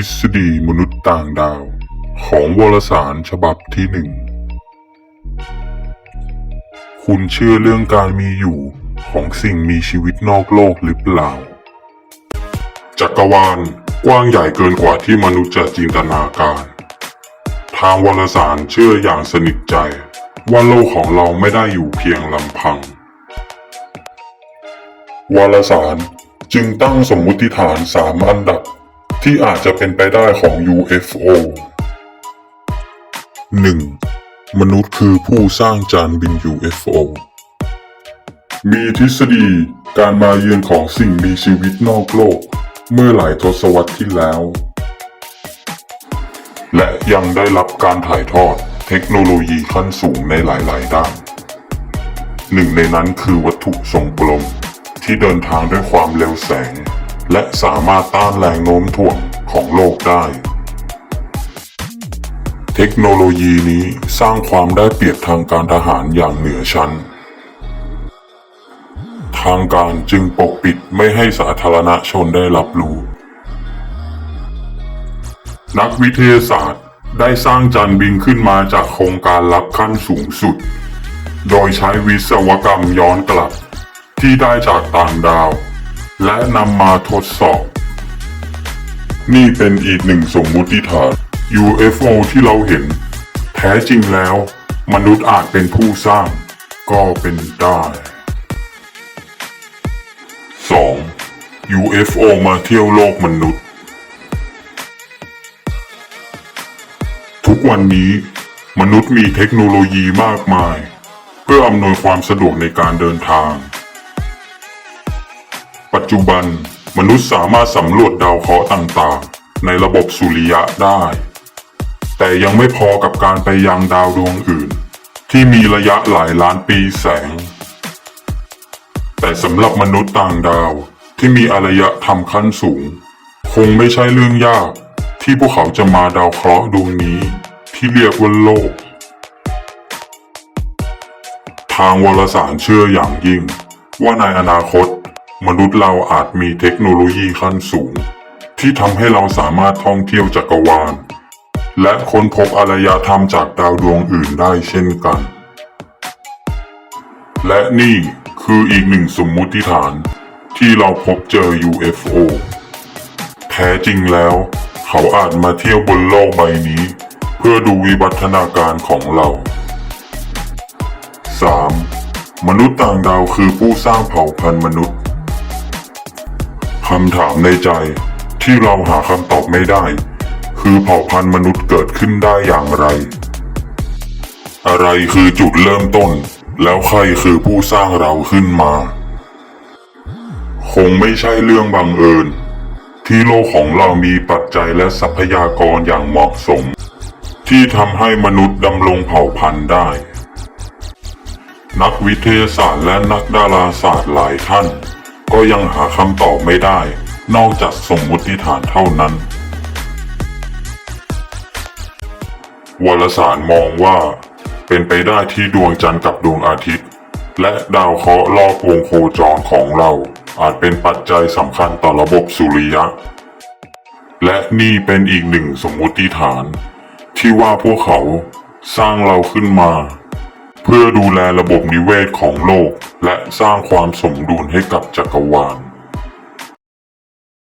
ฤษฎีมนุษย์ต่างดาว ของวารสารฉบับที่หนึ่ง คุณเชื่อเรื่องการมีอยู่ของสิ่งมีชีวิตนอกโลกหรือเปล่า จักรวาลกว้างใหญ่เกินกว่าที่มนุษย์จะจินตนาการ ทางวารสารเชื่ออย่างสนิทใจ ว่าโลกของเราไม่ได้อยู่เพียงลำพัง วารสารจึงตั้งสมมุติฐานสามอันดับ ที่อาจจะเป็นไปได้ของ UFO 1. มนุษย์คือผู้สร้างจานบิน UFO มีทฤษฎีการมาเยือนของสิ่งมีชีวิตนอกโลก เมื่อหลายทศวรรษที่แล้ว และยังได้รับการถ่ายทอดเทคโนโลยีขั้นสูงในหลาย ๆ ด้าน หนึ่งในนั้นคือวัตถุทรงกลมที่เดินทางด้วยความเร็วแสง และสามารถต้านแรงโน้มถ่วงของโลกได้ เทคโนโลยีนี้สร้างความได้เปรียบทางการทหารอย่างเหนือชั้น ทางการจึงปกปิดไม่ให้สาธารณชนได้รับรู้ นักวิทยาศาสตร์ได้สร้างจานบินขึ้นมาจากโครงการลับขั้นสูงสุด โดยใช้วิศวกรรมย้อนกลับที่ได้จากต่างดาว และนำมาทดสอบ นี่เป็นอีกหนึ่งสมมุติฐาน UFO ที่เราเห็น แท้จริงแล้ว มนุษย์อาจเป็นผู้สร้าง ก็เป็นได้ 2. UFO มาเที่ยวโลกมนุษย์ ทุกวันนี้ มนุษย์มีเทคโนโลยีมากมาย เพื่ออำนวยความสะดวกในการเดินทาง ปัจจุบันมนุษย์สามารถสำรวจดาวเคราะห์ต่างๆ ในระบบสุริยะได้ แต่ยังไม่พอกับการไปยังดาวดวงอื่น ที่มีระยะหลายล้านปีแสง แต่สำหรับมนุษย์ต่างดาวที่มีอารยธรรมขั้นสูง คงไม่ใช่เรื่องยากที่พวกเขาจะมาดาวเคราะห์ดวงนี้ที่เรียกว่าโลก ทางวารสารเชื่ออย่างยิ่งว่าในอนาคต มนุษย์เราอาจมีเทคโนโลยีขั้นสูง ที่ทำให้เราสามารถท่องเที่ยวจักรวาล และค้นพบอารยธรรมจากดาวดวงอื่นได้เช่นกัน และนี่คืออีกหนึ่งสมมุติฐานที่เราพบเจอ UFO แท้จริงแล้ว เขาอาจมาเที่ยวบนโลกใบนี้ เพื่อดูวิวัฒนาการของเรา 3. มนุษย์ต่างดาวคือผู้สร้างเผ่าพันธุ์มนุษย์ คำถามในใจ ที่เราหาคำตอบไม่ได้ คือเผ่าพันธุ์มนุษย์เกิดขึ้นได้อย่างไร อะไรคือจุดเริ่มต้น แล้วใครคือผู้สร้างเราขึ้นมา คงไม่ใช่เรื่องบังเอิญ ที่โลกของเรามีปัจจัยและทรัพยากรอย่างเหมาะสม ที่ทำให้มนุษย์ดำรงเผ่าพันธุ์ได้นักวิทยาศาสตร์และนักดาราศาสตร์หลายท่าน ก็ยังหาคำตอบไม่ได้ นอกจากสมมุติฐานเท่านั้น วารสารมองว่า เป็นไปได้ที่ดวงจันทร์กับดวงอาทิตย์ และดาวเคราะห์รอบวงโคจรของเรา อาจเป็นปัจจัยสำคัญต่อระบบสุริยะ และนี่เป็นอีกหนึ่งสมมุติฐาน ที่ว่าพวกเขาสร้างเราขึ้นมา พื่อดูแลระบบนิเวศของโลก และสร้างความสมดุลให้กับจักรวาล